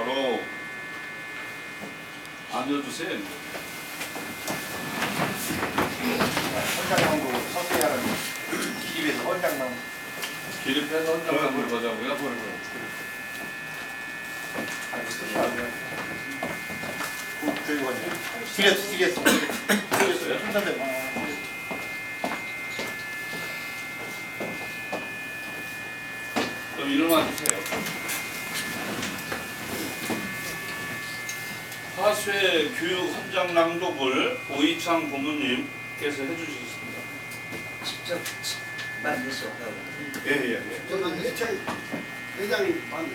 바로 앉아주세요. 헌장나무 서서히 하는 기립에서 헌장나무 기립해서 헌장을 보자고요. 뒤에서 뒤에서 손잡이 좀 일어나 주세요. 화수의 교육 현장 낭독을 오이창 고문님께서 해주셨습니다. 직접 만들 수 없다고. 예예 예. 저는 해체 회장이 만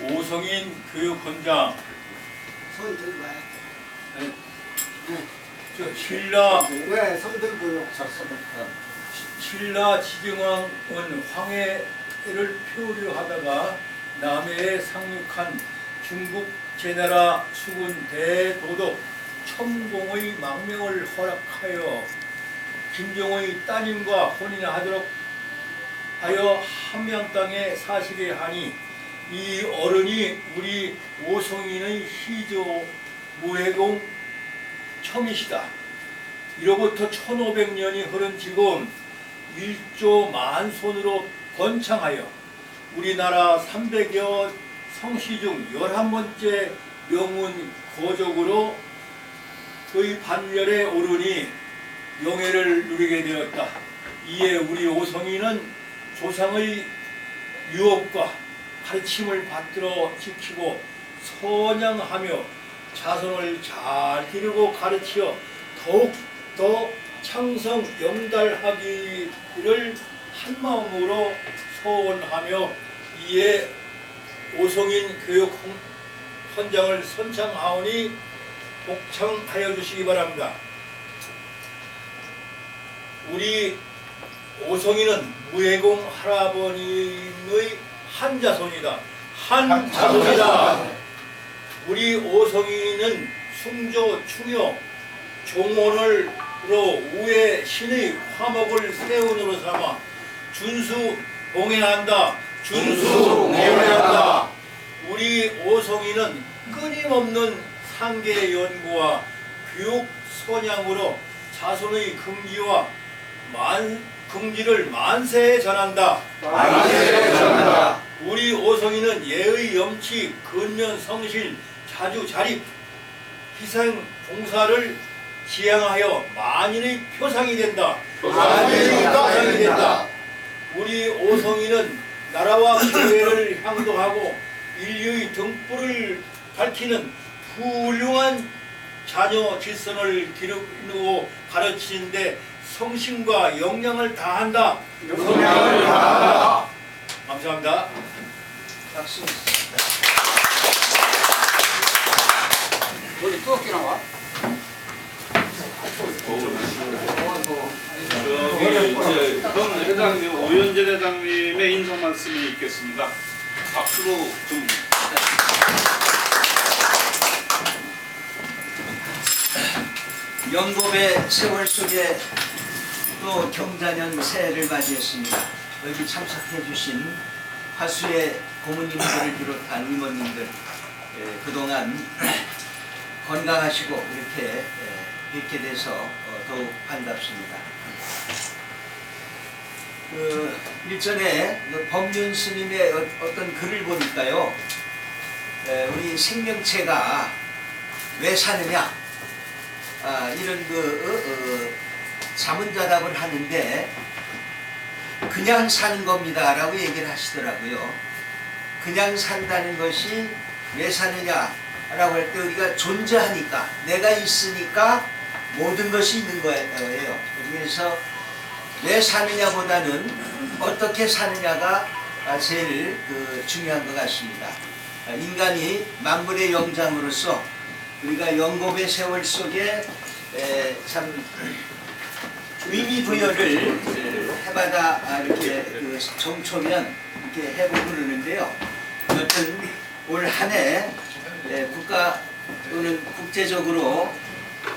오성인 교육헌장 손 들고 와야 돼. 저 신라 왜? 손 들고요. 신라 지경왕은 황해를 표류 하다가 남해에 상륙한 중국 제나라 수군 대도독 첨공의 망명을 허락하여 김정의 따님과 혼인하도록 하여 함양 땅에 사시게 하니 이 어른이 우리 오성인의 희조 무해공 첨이시다. 이로부터 1500년이 흐른 지금 일조 만손으로 번창하여 우리나라 300여 성씨 중 11번째 명운 고족으로 그의 반열에 오르니 영예를 누리게 되었다. 이에 우리 오성이는 조상의 유업과 가르침을 받들어 지키고 선양하며 자손을 잘 기르고 가르치어 더욱 더 창성 영달하기를 한 마음으로 소원하며 이에 오성인 교육 헌- 헌장을 선창하오니 복창하여 주시기 바랍니다. 우리 오성이는 무해공 할아버님의 한 자손이다. 한 자손이다. 우리 오성이는 숭조 충효 종원을로 우의 신의 화목을 세운으로 삼아 준수 봉해한다. 준수 봉해한다. 우리 오성이는 끊임없는 상계 연구와 교육 선양으로 자손의 금기와 만 금기를 만세에 전한다. 만세에 전한다. 우리 오성이는 예의 염치, 근면 성실, 자주 자립, 희생 봉사를 지향하여 만인의 표상이 된다. 만인의 표상이 된다. 우리 오성이는 나라와 교회를 향도하고 인류의 등불을 밝히는 훌륭한 자녀 질선을 기르고 가르치는데 성심과 역량을 다한다. 역량을 다한다. 감사합니다. 박수. 머리 뜨겁게 나와. 저기 이제 현 회장님 오현재 회장님의 인사 말씀이 있겠습니다. 박수로 좀 영겁의 세월 속에 또 경자년 새해를 맞이했습니다. 여기 참석해 주신 화수의 고모님들을 비롯한 이모님들 예, 그동안 건강하시고 이렇게 예, 뵙게 돼서 어, 더욱 반갑습니다. 그 일전에 그 법륜 스님의 어- 어떤 글을 보니까요, 에, 우리 생명체가 왜 사느냐 아, 이런 그 어, 어, 자문자답을 하는데 그냥 사는 겁니다라고 얘기를 하시더라고요. 그냥 산다는 것이 왜 사느냐라고 할 때 우리가 존재하니까 내가 있으니까 모든 것이 있는 거예요. 그래서 왜 사느냐보다는 어떻게 사느냐가 아, 제일 그 중요한 것 같습니다. 아, 인간이 만물의 영장으로서 우리가 영겁의 세월 속에 에, 참 의미 부여를 해마다 아, 이렇게 그 정초면 이렇게 해보고 그러는데요. 여튼 올 한해 국가 또는 국제적으로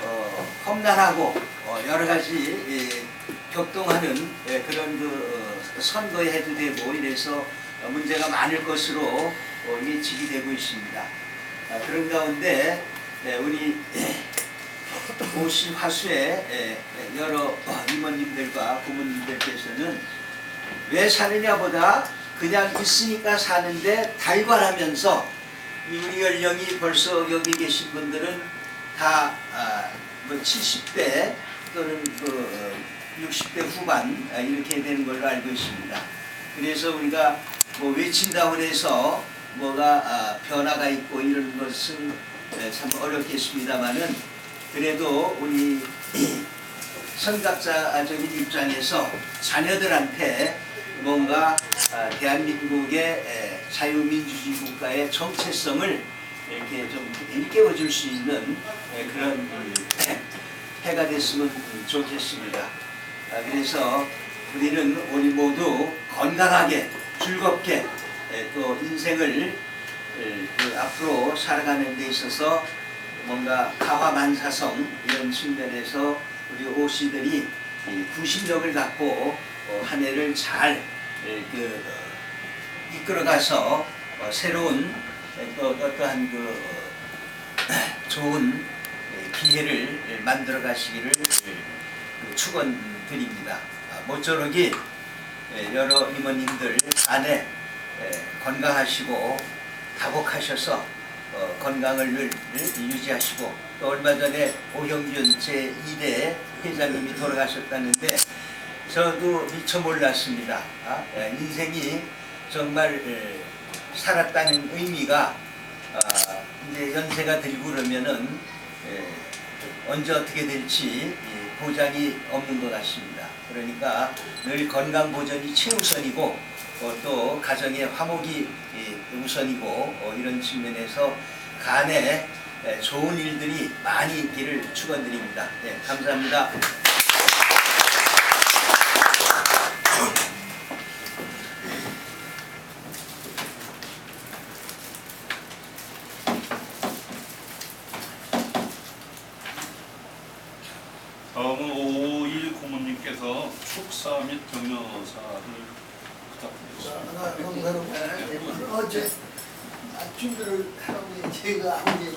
어, 험난하고 어, 여러 가지 예, 격동하는 예, 그런 그 어, 선거에 해도 되고 이래서 어, 문제가 많을 것으로 어, 예측이 되고 있습니다. 아, 그런 가운데 예, 우리 오시 화수의 예, 여러 어, 임원님들과 고문님들께서는 왜 사느냐보다 그냥 있으니까 사는데 달관하면서 이 우리 연령이 벌써 여기 계신 분들은 다 아, 뭐 70대 또는 그 60대 후반 아, 이렇게 되는 걸로 알고 있습니다. 그래서 우리가 뭐 외친다고 해서 뭐가 아, 변화가 있고 이런 것은 에, 참 어렵겠습니다만은 그래도 우리 선각자적인 입장에서 자녀들한테 뭔가 아, 대한민국의 에, 자유민주주의 국가의 정체성을 이렇게 좀 일깨워줄 수 있는 에, 그런 음, 해가 됐으면 좋겠습니다. 아, 그래서 우리는 우리 모두 건강하게 즐겁게 에, 또 인생을 에, 그 앞으로 살아가는 데 있어서 뭔가 가화만사성 이런 측면에서 우리 오씨들이 이 구심력을 갖고 어, 한 해를 잘 에, 그, 어, 이끌어가서 어, 새로운 에, 또 어떠한 그 어, 좋은 에, 기회를 만들어 가시기를 그 축원 드립니다. 아, 모쪼록이 에, 여러 임원님들 안에 에, 건강하시고 다복하셔서 어, 건강을 늘, 늘 유지하시고 또 얼마 전에 오형균 제2대 회장님이 돌아가셨다는데 저도 미처 몰랐습니다. 아, 예, 인생이 정말 에, 살았다는 의미가 아, 이제 연세가 들고 그러면은 에, 언제 어떻게 될지 이, 보장이 없는 것 같습니다. 그러니까 늘 건강 보전이 최우선이고 어, 또 가정의 화목이 이, 우선이고 어, 이런 측면에서 간에 에, 좋은 일들이 많이 있기를 축원드립니다. 예, 감사합니다. 다음은 오일 고문님께서 축사 및 격려사를 부탁드리겠습니다. 어제 준비를 하라고 제가 아무리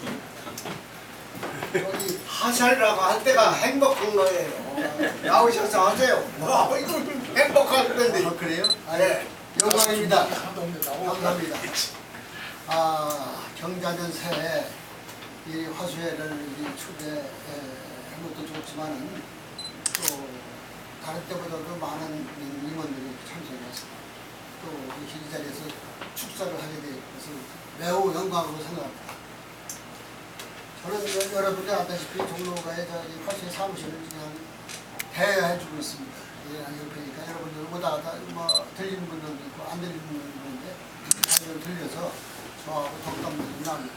여기 하살이라고 할 때가 행복한 거예요. 나오셔서 하세요. 뭐 이거 행복할 건데. 아, 그래요? 아, 네. 영광입니다. 감사합니다. 아, 경자년 새해 이 화수회를 이 초대한 것도 좋지만은 또 다른 때보다도 많은 임원들이 참석해서 또이 자리에서 축사를 하게 된 것을 매우 영광으로 생각합니다. 저는 여- 여러분이 아다시피 종로가의 저기 화수회 사무실을 그냥 대여해주고 있습니다. 예, 그러니까 여러분들 오다 가 다 뭐 들리는 분들도 있고 안 들리는 분들도 있는데 다들 들려서 저하고 덕담도 좀 나누고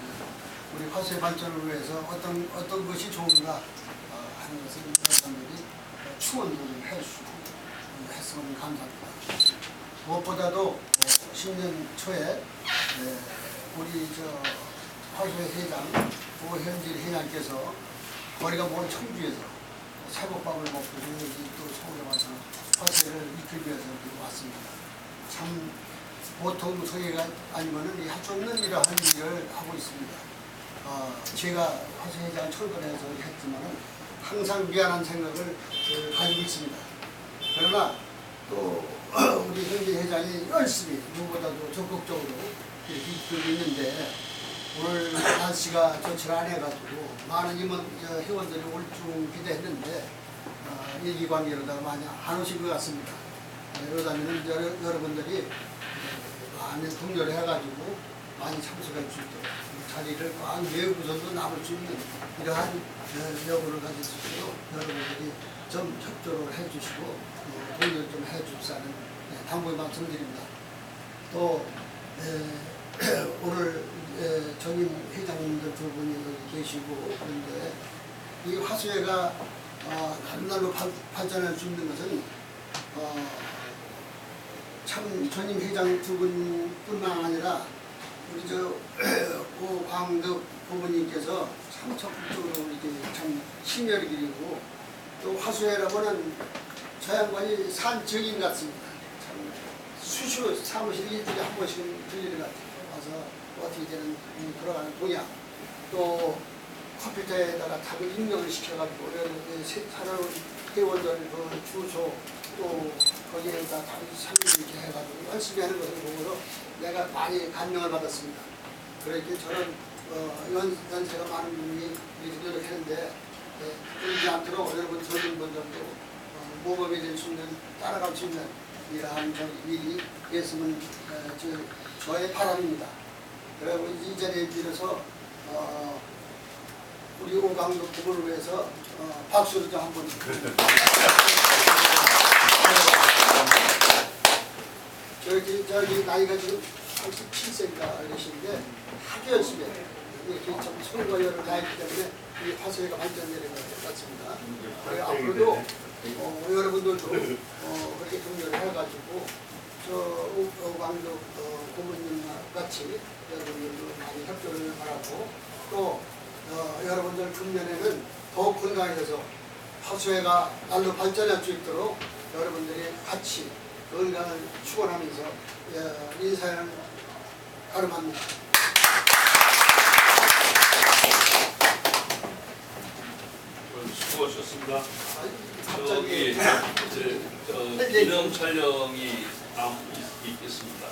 우리 화수의 발전을 위해서 어떤 어떤 것이 좋은가 어, 하는 것을 여러분들이 추원도 좀 해주시고 어, 했으면 감사합니다. 무엇보다도 어, 신년 초에 예, 우리 저 화수의 회장 오현질 회장께서 거리가 먼 청주에서 새벽밥을 먹고 또 서울에 와서 화제를 이끌기 위해서 왔습니다. 참 보통 소리가 아니면은 할수 없는 일을 하는 일을 하고 있습니다. 어, 제가 화제회장 철거해서 했지만은 항상 미안한 생각을 어, 가지고 있습니다. 그러나 또 우리 현지 회장이 열심히 누구보다도 적극적으로 이렇게 있는데 오늘 날씨가 좋지 않아가지고 많은 임원 저 회원들이 올 줄 기대했는데 어, 일기 관계로다가 많이 안 오신 것 같습니다. 네, 그러다면 여러, 여러분들이 어, 많이 독려를 해가지고 많이 참석할 수 있도록 이 자리를 꽉 메우고서도 남을 수 있는 이러한 어, 여부를 가질 수 있도록 여러분들이 좀 협조를 해주시고 어, 독려를 좀 해주시라는 네, 당부의 말씀드립니다. 또 에, 오늘 에, 전임 회장님들 두 분이 계시고 그런데 이 화수회가 어, 한날로 발, 발전할 수 있는 것은 어, 참 전임 회장 두 분뿐만 아니라 우리 저 오 광덕 부모님께서 참 적극적으로 이렇게 참 심혈을 기리고 또 화수회라고는 저 양반이 산 증인 같습니다. 참 수시로 사무실 일주일에 한 번씩은 들리는 것 같아요. 와서 어떻게 되는 음, 돌아가는 동향 또 컴퓨터에다가 답을 입력을 시켜가지고 살아온 회원들 그 주소 또 거기에다 답을 설명 이렇게 해가지고 열심히 하는 것을 보고서 내가 많이 감명을 받았습니다. 그렇게 저는 어, 연, 연세가 많은 분이 이렇게 노력했는데 예, 그러지 않도록 여러분 젊은 분들도 어, 모범이 될 수 있는 따라갈 수 있는 이러한 저 일이 됐으면 어, 저, 저의 바람입니다. 그리고 이 자리에 빌어서 어, 우리 오강도 부부를 위해서 어, 박수를 좀 한번 저기 저기 나이가 지금 37세인가 이러시는데 아주 열심히 해요. 이렇게 참 손과열을 다했기 때문에 이 화소회가 발전되는 것 같습니다. 그리고 앞으로도 어, 여러분들도 어, 그렇게 경력을 해가지고 저 오- 오광도 어, 고모님과 같이 여러분들도 많이 협조를 바라고 또 어, 여러분들 금년에는 더욱 건강해져서 화수회가 날로 발전할 수 있도록 여러분들이 같이 건강을 축원하면서 예, 인사를 가름합니다. 수고하셨습니다. 아, 저기 이제 저 기념 촬영이 있- 있겠습니다.